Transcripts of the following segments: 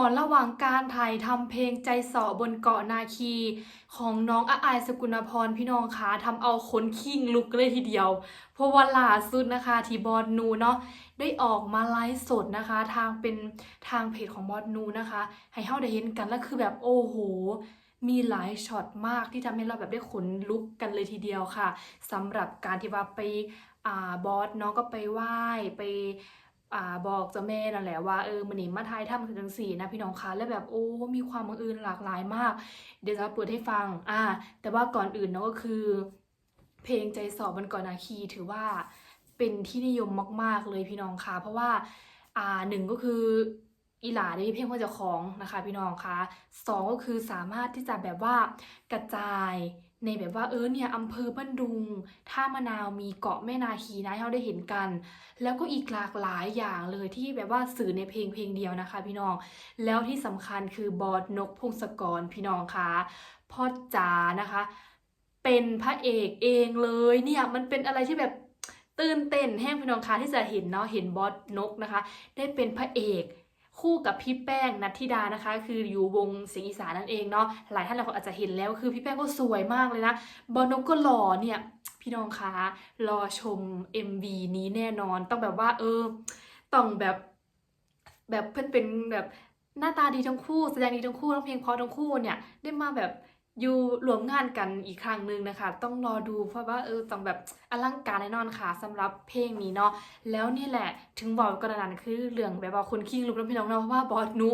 ก่อนระหว่างการถ่ายทำเพลงใจสอบนเกาะนาคี ของน้องอาอายสกุณพรพี่น้องคะทำเอาขนคิงลุกเลยทีเดียว เพราะว่าล่าสุดนะคะที่บอสนูเนาะได้ออกมาไลฟ์สดนะคะ ทางเป็นทางเพจของบอสนูนะคะ ให้เฮาได้เห็นกันแล้วคือแบบโอ้โหมีหลายช็อตมากที่ทำให้เราแบบได้ขนลุกกันเลยทีเดียวค่ะสำหรับการที่ว่าไปอาบอสเนาะก็ไปไหว้ไป อ่าบอกเจ้าแม่นั่นแหละว่าเออมันนี่มาทายถ้ำจังสี่นะพี่น้องคะแล้วแบบโอ้มีความบังเอิญหลากหลายมาก เดี๋ยวจะเปิดให้ฟังอ่าแต่ว่าก่อนอื่นเนาะก็คือ เพลงใจสอบมันเกาะนาคีถือว่าเป็นที่นิยมมาก ๆเลยพี่น้องคะเพราะว่าอ่าหนึ่งก็คือ อีหลาได้มีเพลงว่าเจ้าของนะคะพี่น้องคะสองก็คือสามารถที่จะแบบว่ากระจายในแบบว่าเออเนี่ยอำเภอบ้านดุงท่ามะนาวมีเกาะแม่นาคีนะเราได้เห็นกัน แล้วก็อีกหลากหลายอย่างเลยที่แบบว่าสื่อในเพลงเพลงเดียวนะคะ พี่น้องแล้วที่สำคัญคือบอสนกพงศกรพี่น้องคะพ่อจ๋านะคะ เป็นพระเอกเองเลยเนี่ยมันเป็นอะไรที่แบบตื่นเต้นแห้งพี่น้องคะที่จะเห็นเนาะเห็นบอสนกนะคะ ได้เป็นพระเอก คู่กับพี่แป้งนัทธิดานะคะ คืออยู่วงเสียงอีสานนั่นเองเนาะหลายท่านหลายคนอาจจะเห็นแล้วคือพี่แป้งก็สวยมากเลยนะบอนกก็หล่อเนี่ยพี่น้องคะรอชม MV นี้แน่นอนต้องแบบว่า เออ ต้องแบบ แบบเพื่อนเป็นแบบหน้าตาดีทั้งคู่ แสดงดีทั้งคู่ร้องเพลงเพราะทั้งคู่เนี่ยได้มาแบบ อยู่รวมงานกันอีกครั้งหนึ่งนะคะ ต้องรอดูเพราะว่าเออต้องแบบอลังการแน่นอนค่ะสำหรับเพลงนี้เนาะแล้วนี่แหละถึงบอกกันนั้นคือเรื่องแบบว่าคนคิงลุกแล้วพี่น้องเนาะเพราะว่าบอสนุ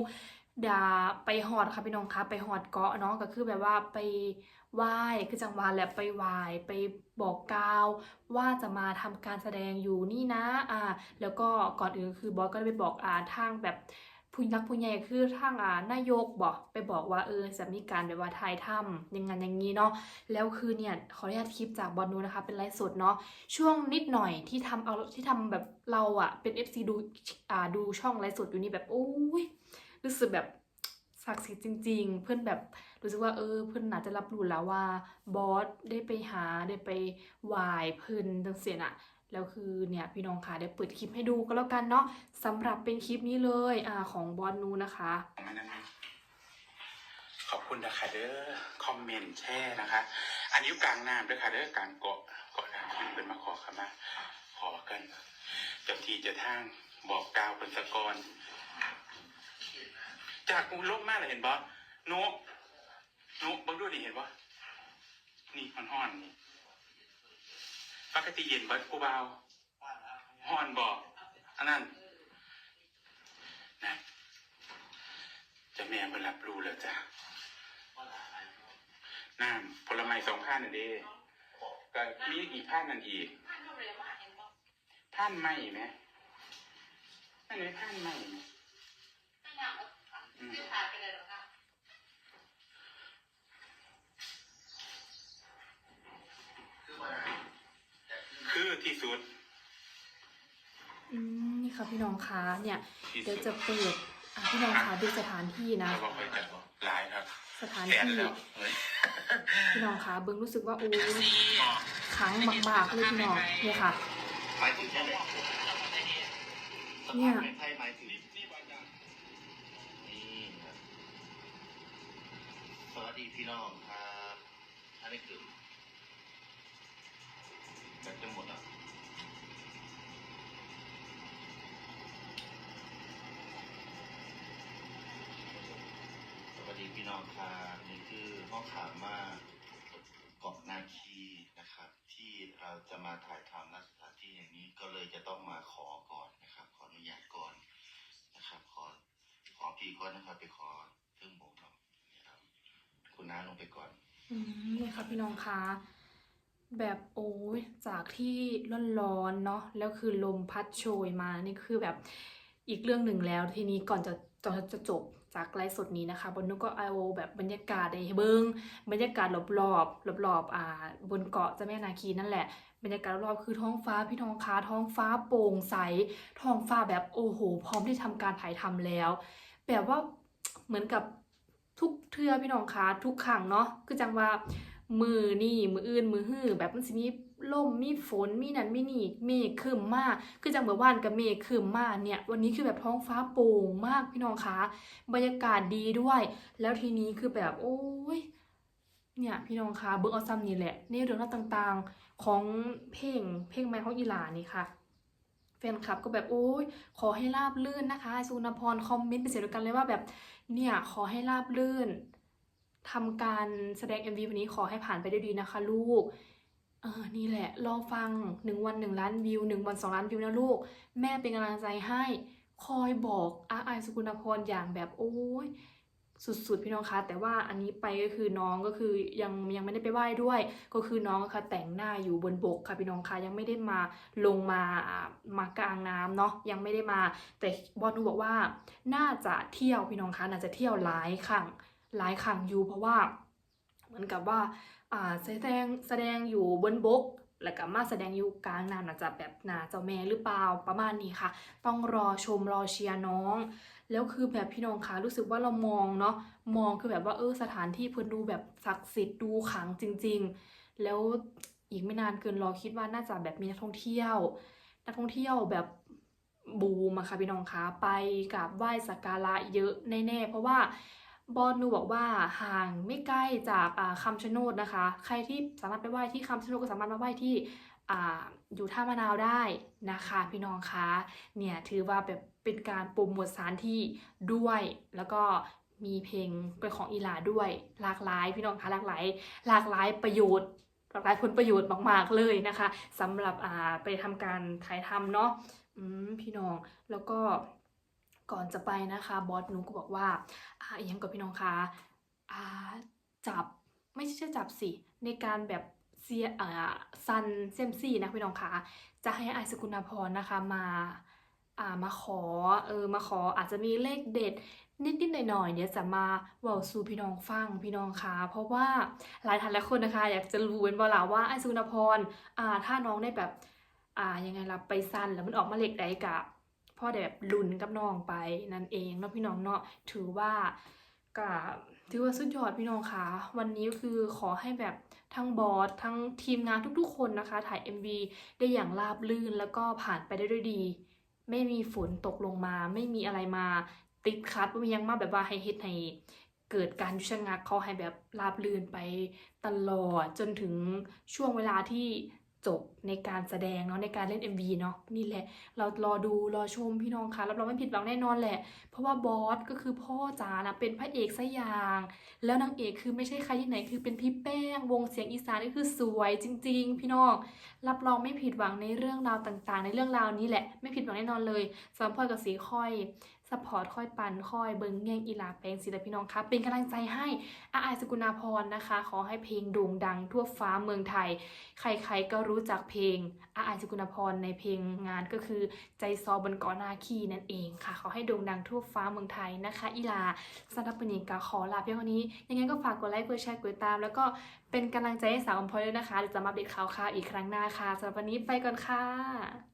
ดาไปหอดค่ะพี่น้องคะไปหอดเกาะเนาะก็คือแบบว่าไปไหว้คือจังหวะแหละไปไหว้ไปบอกกล่าว ว่าจะมาทำการแสดงอยู่นี่นะอ่าแล้วก็ก่อนอื่นคือบอสก็ได้ไปบอกอ่าทางแบบ ผู้รักผู้ใหญ่คือทางอ่านายกบอกไปบอกว่าเออจะมีการแบบว่าถ่ายทำอยังไงอย่างนี้เนาะแล้วคือเนี่ยขออนุญาตคลิปจากบอลนูนะคะ เป็นไลฟ์สดเนาะช่วงนิดหน่อยที่ทำเอาที่ทำแบบเราอะเป็น FC ดูอ่าดูช่องไลฟ์สดอยู่นี่แบบโอ้ยรู้สึกแบบ ศักดิ์สิทธิ์จริง ๆ เพื่อนแบบรู้สึกว่าเออ เพื่อนน่าจะรับรู้แล้วว่าบอสได้ไปหาได้ไปไหวเพื่อนจังเสียน่ะแล้วคือเนี่ยพี่น้องค่ะเดี๋ยวเปิดคลิปให้ดูก็แล้วกันเนาะสำหรับเป็นคลิปนี้เลยอ่าของบอลนูนะคะ ขอบคุณนะคะเด้อคอมเมนต์แช่นะคะ อันนี้อยู่กลางน้ำด้วยค่ะเด้อกลางเกาะเกาะนาคีเป็นมาขอขมาขอกันเจ้าที่เจะทางบอกกล่าวเป็นสกร จากกูลบมากเลยเห็นปะนุนุบังดูดิเห็นปะนี่มันห้อนนี่ปกติเย็นปะกูเบาห้อนบอกอันนั้นนะจะแม่มารับรู้แล้วจ้ะน้ำผลไม้สองพันนั่นเองก็มีอีกพันนั่นอีกพันไม่ไหมนั่นไหมพันไม่ไหม อืมคือที่สุด อืมนี่ค่ะพี่น้องคะเนี่ยที่เดี๋ยวสุจะดเปิดอะพี่น้องคะดูสถานที่นะเราบอกไปจะหลายครับสถานแสนที่แล้วเฮ้ยพี่น้องคะเบิ้งรู้สึกว่าโอ้ยครั้งมากๆเลยพี่น้องเนี่ยค่ะหมายถึงแค่ไหนเนี่ย ไทยหมายถึงนี่ครับ สวัสดีพี่น้องครับอันนี้คือแบบจะหมดอะสวัสดีพี่น้องครับนี่คือห้องขามาเกาะนาคีนะครับ ที่เราจะมาถ่ายทำณสถานที่อย่างนี้ก็เลยจะต้องมาขอก่อนนะครับ ขออนุญาตก่อนนะครับ ขอขอพี่ก่อนนะครับ ไปขอเครื่องบ่งเนาะนะครับ คุณน้าลงไปก่อน อืมนี่ค่ะพี่น้องคะแบบโอ้ยจากที่ร้อนๆเนาะแล้วคือลมพัดโชยมานี่คือแบบอีกเรื่องหนึ่งแล้วทีนี้ก่อนจะจะจะจบจากไลฟ์สดนี้นะคะบนนุกก็เอาแบบบรรยากาศในเบิ้งบรรยากาศรอบๆรอบๆอ่า บนเกาะเจ้าแม่นาคีนั่นแหละ บรรยากาศรอบๆคือท้องฟ้าพี่น้องคะท้องฟ้าโปร่งใสท้องฟ้าแบบโอ้โห พร้อมที่ทำการถ่ายทำแล้ว แบบว่าเหมือนกับ ทุกเทือพี่น้องคะทุกครั้งเนาะคือจังว่ามือนี่มืออื่นมือหื้อแบบมันสิมีลมมีฝนมีนั่นมีนี่เมฆครึ้มมากคือจังเมื่อวานกับเมฆครึ้มมากเนี่ย วันนี้คือแบบท้องฟ้าโปร่งมากพี่น้องคะบรรยากาศดีด้วย แล้วทีนี้คือแบบโอ้ยเนี่ยพี่น้องคะเบิร์เอาซัมนี่แหละในเรื่องราวต่างๆของเพลงเพลงใหม่ของอีหลานี่ค่ะแฟนคลับก็แบบโอ้ยขอให้ราบลื่นนะคะสุนพรคอมเมนต์เป็นเสียงเดียวกันเลยว่าแบบ เนี่ย ขอให้ราบลื่นทำการแสดง MV วันนี้ขอให้ผ่านไปด้ดีนะคะ ลูกเออนี่แหละ รอฟังหนึ่งวันหนึ่งล้านวิวหนึ่งวันสองล้านวิวนะลูก แม่เป็นกำลังใจให้ คอยบอกอาไอายสกุลพรอย่างแบบโอ้ย สุดๆพี่น้องคะแต่ว่าอันนี้ไปก็คือน้องก็คือยังยังไม่ได้ไปไหว้ด้วย ก็คือน้องค่ะแต่งหน้าอยู่บนบกค่ะพี่น้องคะยังไม่ได้มาลงมามากลางน้ำเนาะยังไม่ได้มา แต่บอลนูบอกว่าน่าจะเที่ยวพี่น้องคะน่าจะเที่ยวหลายครั้งหลายครั้งอยู่เพราะว่าเหมือนกับว่าอ่าแสดงแสดงอยู่บนบก แล้วก็มาแสดงอยู่กลางน้ำน่าจะแบบนาเจ้าแม่หรือเปล่าประมาณนี้ค่ะ ต้องรอชมรอเชียร์น้อง แล้วคือแบบพี่น้องคะรู้สึกว่าเรามองเนาะมองคือแบบว่าเออสถานที่เพื่อนดูแบบศักดิ์สิทธิ์ดูขังจริง ๆ แล้วอีกไม่นานเกินรอคิดว่าน่าจะแบบมีนักท่องเที่ยว นักท่องเที่ยวแบบบูมอะค่ะพี่น้องคะไปกราบไหว้สักการะเยอะแน่ๆเพราะว่า บอลนูบอกว่าห่างไม่ใกล้จากอ่าคำชะโนดนะคะ ใครที่สามารถไปไหว้ที่คำชะโนดก็สามารถมาไหว้ที่ออยู่ท่ามะนาวได้นะคะพี่น้องคะเนี่ยถือว่าแบบเป็นการโปรโมทสถานที่ด้วย แล้วก็มีเพลงเป็นของอีหลาด้วย หลากหลายพี่น้องคะหลากหลาย หลากหลายประโยชน์หลากหลายผลประโยชน์มากๆเลยนะคะสำหรับไปทำการถ่ายทำเนาะพี่น้องแล้วก็ ก่อนจะไปนะคะบอสหนูก็บอกว่าอ่าอหยังกับพี่น้องคะอ่าจับไม่ใช่จับสิในการแบบเซียอ่าซันเซยมซี่นะพี่น้องคะจะให้ไอายสกุณาพรนะคะมาอ่ามาขอเออมาขออาจจะมีเลขเด็ดนิดๆหน่อยๆเดี๋ยวจะมาเว่าสู่พี่น้องฟังพี่น้องคะเพราะว่าหลายท่านหลายคนนะคะ อยากจะรู้เป็นบ่ล่ะว่าไอ้สุนพรอ่าถ้าน้องได้แบบอ่ายังไงล่ะไปสั้นแล้วมันออกมาเล็กได้กะ พ่อได้แบบลุ้นกับน้องไปนั่นเองเนาะพี่น้องเนาะถือว่าก็ถือว่าสุดยอดพี่น้องคะวันนี้คือขอให้แบบทั้งบอสทั้งทีมงานทุกๆคนนะคะ ถ่าย MV ได้อย่างราบรื่นแล้วก็ผ่านไปได้ด้วยดี ไม่มีฝนตกลงมา ไม่มีอะไรมาติดคัดว่ามียังมาแบบว่าให้เฮ็ดให้เกิดการยุชะงักเขาให้แบบราบรื่นไปตลอดจนถึงช่วงเวลาที่ จบในการแสดงเนาะในการเล่น MV เนาะนี่แหละ เรารอดูรอชมพี่น้องคะรับรองไม่ผิดหวังแน่นอนแหละ เพราะว่าบอสก็คือพ่อจ๋านะเป็นพระเอกซะอย่าง แล้วนางเอกคือไม่ใช่ใครที่ไหนคือเป็นพี่แป้ง วงเสียงอีสานนี่คือสวยจริง ๆ พี่น้องรับรองไม่ผิดหวังในเรื่องราวต่างๆ ในเรื่องราวนี้แหละ ไม่ผิดหวังแน่นอนเลยสำหรับพ่อกับสีค่อยสปอร์ตค่อยปันค่อยเบิงแย่งอีลาแปลงศิลปินน้องครับเป็นกำลังใจให้อาอายสกุณาพรนะคะ ขอให้เพลงโด่งดังทั่วฟ้าเมืองไทย ใครๆก็รู้จักเพลงอาอายสกุณาพรในเพลงงานก็คือใจซอบนเกาะนาคีนั่นเองค่ะ ขอให้โด่งดังทั่วฟ้าเมืองไทยนะคะ อีลาสำหรับวันนี้ก็ขอลาเพียงเท่านี้ ยังไงก็ฝากกดไลค์กดแชร์กดติดตาม แล้วก็เป็นกำลังใจให้สาวอมพลด้วยนะคะเดี๋ยวจะมาอัปเดข่าวๆอีกครั้งหน้าค่ะสำหรับวันนี้ไปก่อนค่ะ